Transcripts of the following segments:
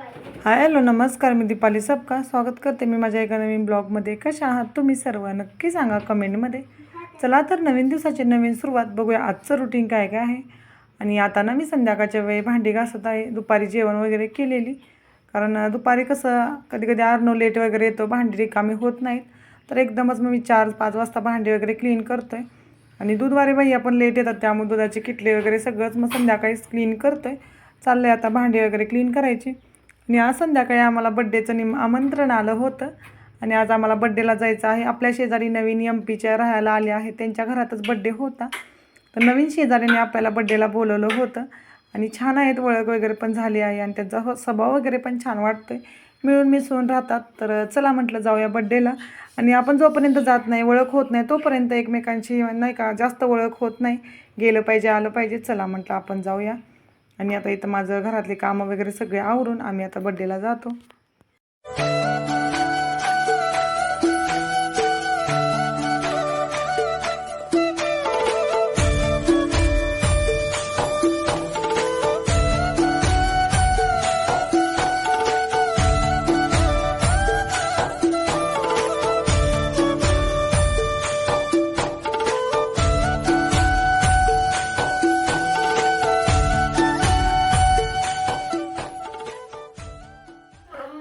Hi hello नमस्कार मी दीपाली सबका स्वागत करते मी माझ्या एका नवीन ब्लॉगमध्ये. कशा आहात तुम्ही सर्व? नक्की सांगा कमेंटमध्ये. चला तर नवीन दिवसाची नवीन सुरुवात बघूया. आजचं रुटीन काय काय आहे? आणि आता ना मी संध्याकाळच्या वेळी भांडी घासत आहे. दुपारी जेवण वगैरे केलेली. कारण दुपारी कसं कधी कधी आर्नो लेट वगैरे येतो भांडी रिकामी होत नाहीत. तर एकदमच मग मी चार पाच वाजता भांडी वगैरे क्लीन करतो आहे आणि दूधवारे बाई आपण लेट येतात त्यामुळे दुधाचे किटले वगैरे सगळंच मग संध्याकाळीच क्लीन करतो आहे चाललं आहे आता भांडी वगैरे क्लीन करायची. आणि आज संध्याकाळी आम्हाला बड्डेचं निम आमंत्रण आलं होतं. आणि आज आम्हाला बड्डेला जायचं आहे. आपल्या शेजारी नवीन एम पीच्या राहायला आले आहेत. त्यांच्या घरातच बड्डे होता. तर नवीन शेजाऱ्याने आपल्याला बड्डेला बोलवलं होतं. आणि छान आहेत. ओळख वगैरे पण झाली आहे. आणि त्यांचा हो स्वभाव वगैरे पण छान वाटतो आहे मिळून मिसळून राहतात. तर चला म्हटलं जाऊया बड्डेला आणि आपण जोपर्यंत जात नाही ओळख होत नाही तोपर्यंत एकमेकांची नाही का जास्त ओळख होत नाही. गेलं पाहिजे आलं पाहिजे. चला म्हटलं आपण जाऊया. आणि आता इथं माझं घरातले कामं वगैरे सगळे आवरून आम्ही आता बड्डेला जातो.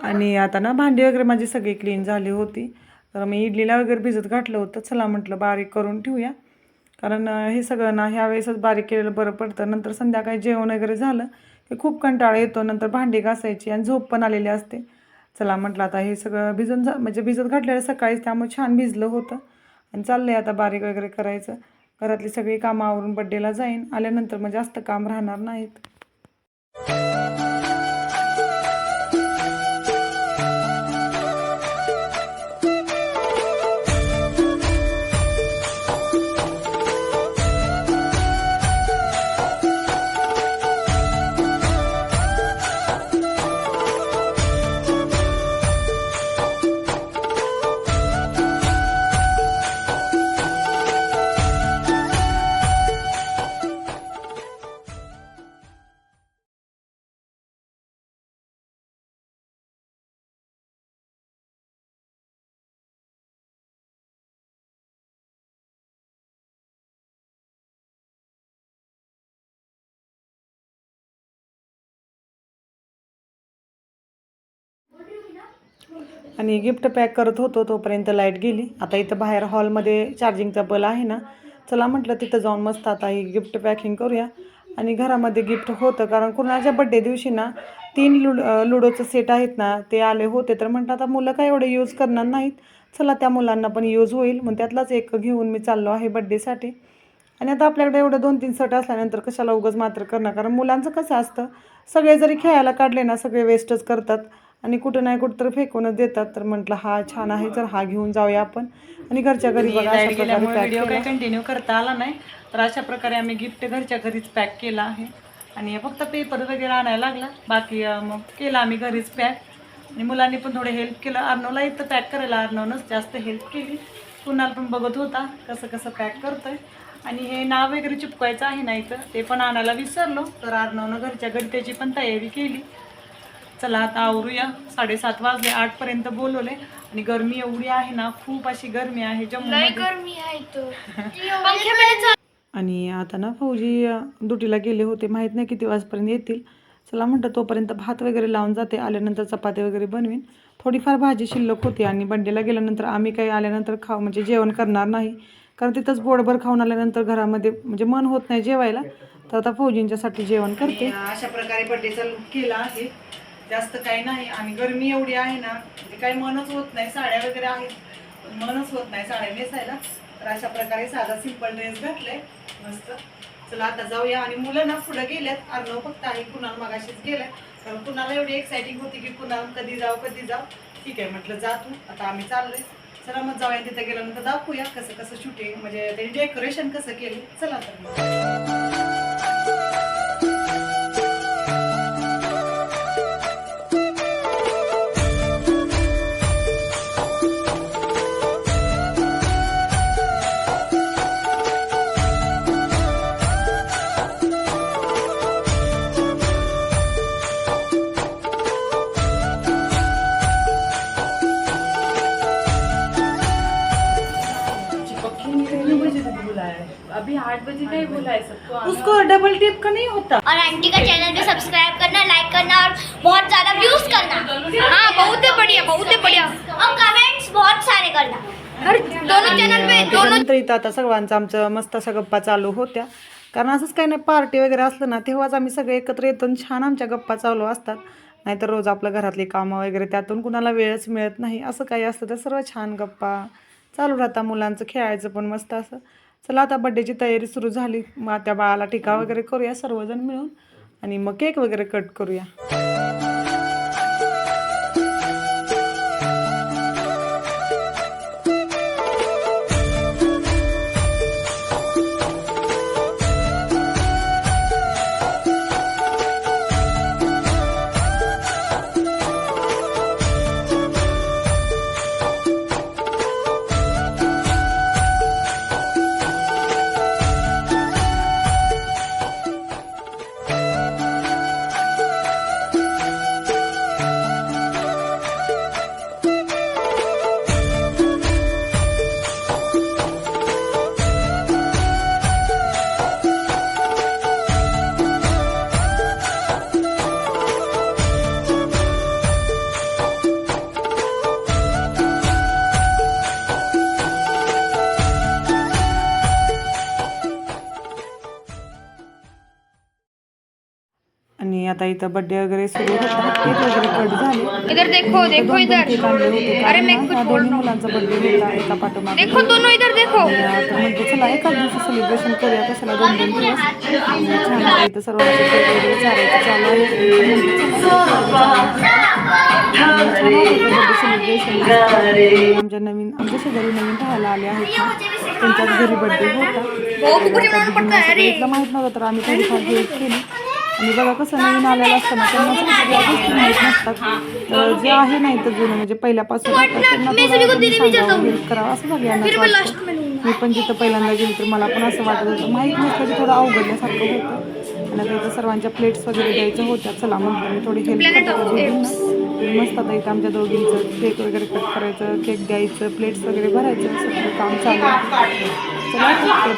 आणि आता ना भांडी वगैरे माझी सगळी क्लीन झाली होती. तर मी इडलीला वगैरे भिजत घातलं होतं. चला म्हटलं बारीक करून ठेवूया. कारण हे सगळं ना ह्या वेळेसच बारीक केलेलं बरं पडतं. नंतर संध्याकाळी जेवण वगैरे झालं की खूप कंटाळा येतो. नंतर भांडी घासायची आणि झोप पण आलेली असते. चला म्हटलं आता हे सगळं भिजून जा म्हणजे भिजत घातलेलं सकाळीच त्यामुळे छान भिजलं होतं. आणि चाललं आहे आता बारीक वगैरे करायचं. घरातली सगळी कामं आवरून बड्डेला जाईन. आल्यानंतर मग जास्त काम राहणार नाहीत. आणि गिफ्ट पॅक करत होतो तोपर्यंत लाइट गेली. आता इथं बाहेर हॉलमध्ये चार्जिंगचा बल आहे ना चला म्हटलं तिथं जाऊन मस्त आता ही गिफ्ट पॅकिंग करूया. आणि घरामध्ये गिफ्ट होतं कारण कुणाच्या बड्डे दिवशी ना तीन लुड लुडोचं सेट आहेत ना ते आले होते. तर म्हटलं आता मुलं काय एवढे यूज करणार नाहीत. चला त्या मुलांना पण यूज होईल. मग त्यातलाच एक घेऊन मी चाललो आहे बड्डेसाठी आणि आता आपल्याकडे एवढं दोन तीन सट असल्यानंतर कशाला उगच मात्र करणार? कारण मुलांचं कसं असतं सगळे जरी खेळायला काढले ना सगळे वेस्टच करतात. आणि कुठं नाही कुठं तर फेकूनच देतात. तर म्हटलं हा छान आहे तर हा घेऊन जाऊया आपण. आणि घरच्या घरी बघा अशा प्रकारे व्हिडिओ काही कंटिन्यू करता आला नाही. तर अशा प्रकारे आम्ही गिफ्ट घरच्या घरीच पॅक केला आहे. आणि फक्त पेपर वगैरे आणायला लागला. बाकी अं, मग केला आम्ही घरीच पॅक आणि मुलांनी पण थोडे हेल्प केलं. अर्नवला इथं पॅक करायला अर्नवनंच जास्त हेल्प केली. कुणाला पण बघत होता कसं कसं पॅक करतोय. आणि हे नाव वगैरे चिपकायचं आहे ना इथं ते पण आणायला विसरलो. तर अर्नवनं घरच्या घरी त्याची पण तयारी केली. चला आता आवरूया. साडेसात वाजले आठपर्यंत बोलवले. आणि गरमी एवढी आहे ना खूप अशी गरमी आहे जम्मूमध्ये. गरमी आहे तो पंख्यामध्ये आणि आता ना फौजी ड्युटीला गेले होते. माहीत नाही किती वाजपर्यंत येतील. चला म्हटलं तोपर्यंत भात वगैरे लावून जाते. आल्यानंतर चपाती वगैरे बनवीन. थोडीफार भाजी शिल्लक होती आणि बंडेला गेल्यानंतर आम्ही काही आल्यानंतर खाऊ म्हणजे जेवण करणार नाही. कारण तिथंच बोडभर खाऊन आल्यानंतर घरामध्ये म्हणजे मन होत नाही जेवायला. तर आता फौजींच्यासाठी जेवण करते. अशा प्रकारे बड्डेचा लुक केला आहे. जास्त काही नाही. आणि गरमी एवढी आहे ना म्हणजे काही मनच होत नाही. साड्या वगैरे आहेत पण मनच होत नाही साड्या नेसायला. तर अशा प्रकारे साधा सिंपल ड्रेस घातलाय. मस्त. चला आता जाऊया. आणि मुलं ना पुढे गेल्यात. अर्णव फक्त आहे कुणाल मगाशीच गेलाय. कारण कुणाला एवढी एक्साइटिंग होती की कुणाल कधी जाऊ कधी जाऊ? ठीक आहे म्हटलं जा तू. आता आम्ही चाललोय. चला मग जाऊया. तिथे गेल्यानंतर दाखवूया कसं कसं शूटिंग म्हणजे त्यांनी डेकोरेशन कसं केलं. चला तर मग आठ बजे नहीं बोला है सबको आना। उसको डबल टिप का नहीं होता। और आंटी का चैनल पे सब्सक्राइब करना लाइक करना और बहुत ज्यादा व्यूज करना। हाँ बहुत ही बढ़िया बहुत ही बढ़िया। और कमेंट्स बहुत सारे करना। और दोनों चैनल पे दोनों त्याच्यानंतर इथं आता सर्वांचं आमचं मस्त अशा गप्पा चालू होत्या. कारण असंच काही नाही पार्टी वगैरे असलं ना तेव्हाच आम्ही सगळे एकत्र येतो आणि छान आमच्या गप्पा चालू असतात. नाहीतर रोज आपलं घरातली कामं वगैरे त्यातून कुणाला वेळच मिळत नाही. असं काही असतं तर सर्व छान गप्पा चालू राहतात मुलांचं खेळायचं पण मस्त असं. चला आता बड्डेची तयारी सुरू झाली. मग त्या बाळाला टिका वगैरे करूया सर्वजण मिळून. आणि मग केक वगैरे कट करूया. आता इथं बड्डे वगैरे सुरू होता. केक वगैरे कट झाले. इधर देखो देखो दोन इधर. केक आणले होते. अरे मैं कुछ बोल दोन्ही हूँ। मुलांचा बड्डे होता एका पाठोमागे. देखो दोनों इधर देखो. तर म्हणजे चला दिवशी सेलिब्रेशन करूया कशाला दोन दोन दिवस छान इथं चालू आहे आमच्या नवीन आमच्या शेजारी नवीन राहायला आले आहेत त्यांच्याच घरी बड्डे होता. इथलं माहीत नव्हतं तर आम्ही थोडीफार हेल्प केली. आणि बघा कसं नवीन आलेलं असताना त्यांना सगळ्या गोष्टी माहीत नसतात. तर जे आहे नाही तर जुनं म्हणजे पहिल्यापासून त्यांना थोडं करावं असं सगळ्यांनाच वाटतं. मी पण जिथं पहिल्यांदा गेली तर मला पण असं वाटत होतं माहीत नसलं की थोडं अवघडल्यासारखं होतं. आणि आता इथं सर्वांच्या प्लेट्स वगैरे द्यायच्या होत्या चला म्हटलं मी थोडी हेल्प करते. मस्त आता इथं आमच्या दोघींचं केक वगैरे कट करायचं केक द्यायचं प्लेट्स वगैरे भरायचं सगळं काम चालू चला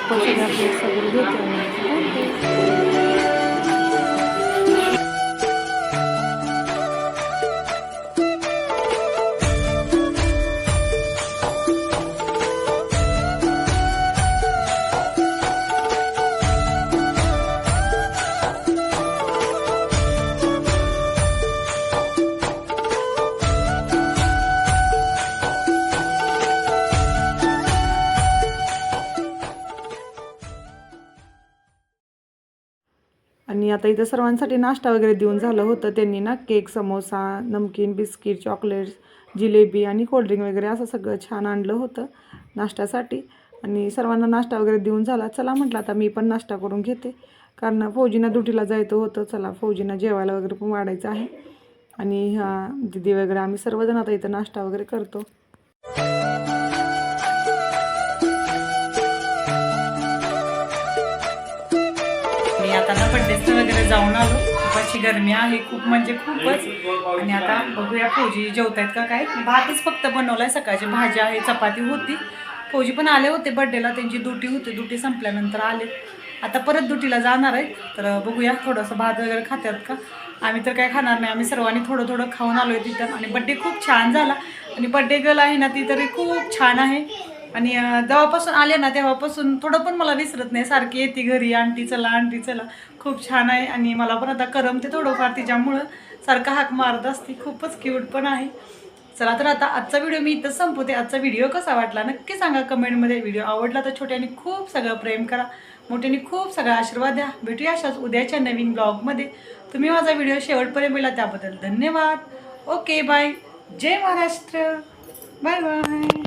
प्लेट्स वगैरे देते आणि आता इथं सर्वांसाठी नाश्ता वगैरे देऊन झालं होतं. त्यांनी ना केक समोसा नमकीन बिस्किट चॉकलेट्स जिलेबी आणि कोल्ड्रिंक वगैरे असं सगळं छान आणलं होतं नाश्त्यासाठी. आणि सर्वांना नाश्ता वगैरे देऊन झाला. चला म्हटलं आता मी पण नाश्ता करून घेते. कारण फौजीना ड्युटीला जायचं होतं. चला फौजीना जेवायला वगैरे पण वाढायचं आहे. आणि ह्या दिदी वगैरे आम्ही सर्वजण आता इथं नाश्ता वगैरे करतो. वगैरे जाऊन आलो. खूप अशी गरमी आहे खूप म्हणजे खूपच. आणि आता बघूया फौजी जेवतायत का काय? भातच फक्त बनवलाय सकाळची. भाजी आहे चपाती होती. फौजी पण आले होते बड्डेला त्यांची ड्युटी होती. ड्युटी संपल्यानंतर आले. आता परत ड्युटीला जाणार आहेत. तर बघूया थोडंसं भात वगैरे खात्यात का? आम्ही तर काय खाणार नाही. आम्ही सर्वांनी थोडं थोडं खाऊन आलो आहे तिथं. आणि बड्डे खूप छान झाला. आणि बड्डे गर्ल आहे ना ती तरी खूप छान आहे. आणि जेव्हापासून आले ना तेव्हापासून थोडं पण मला विसरत नाही. सारखी येते घरी आंटी चला आंटी चला. खूप छान आहे आणि मला पण आता करमते थोडंफार. तिच्यामुळं सारखा हाक मारत असते. खूपच क्यूट पण आहे. चला तर आता आजचा व्हिडिओ मी इथं संपवते. आजचा व्हिडिओ कसा वाटला नक्की सांगा कमेंटमध्ये. व्हिडिओ आवडला तर छोट्याने खूप सगळं प्रेम करा. मोठ्याने खूप सगळा आशीर्वाद द्या. भेटूया अशाच उद्याच्या नवीन ब्लॉगमध्ये तुम्ही माझा व्हिडिओ शेवटपर्यंत मिळाला त्याबद्दल धन्यवाद. ओके बाय जय महाराष्ट्र. Bye bye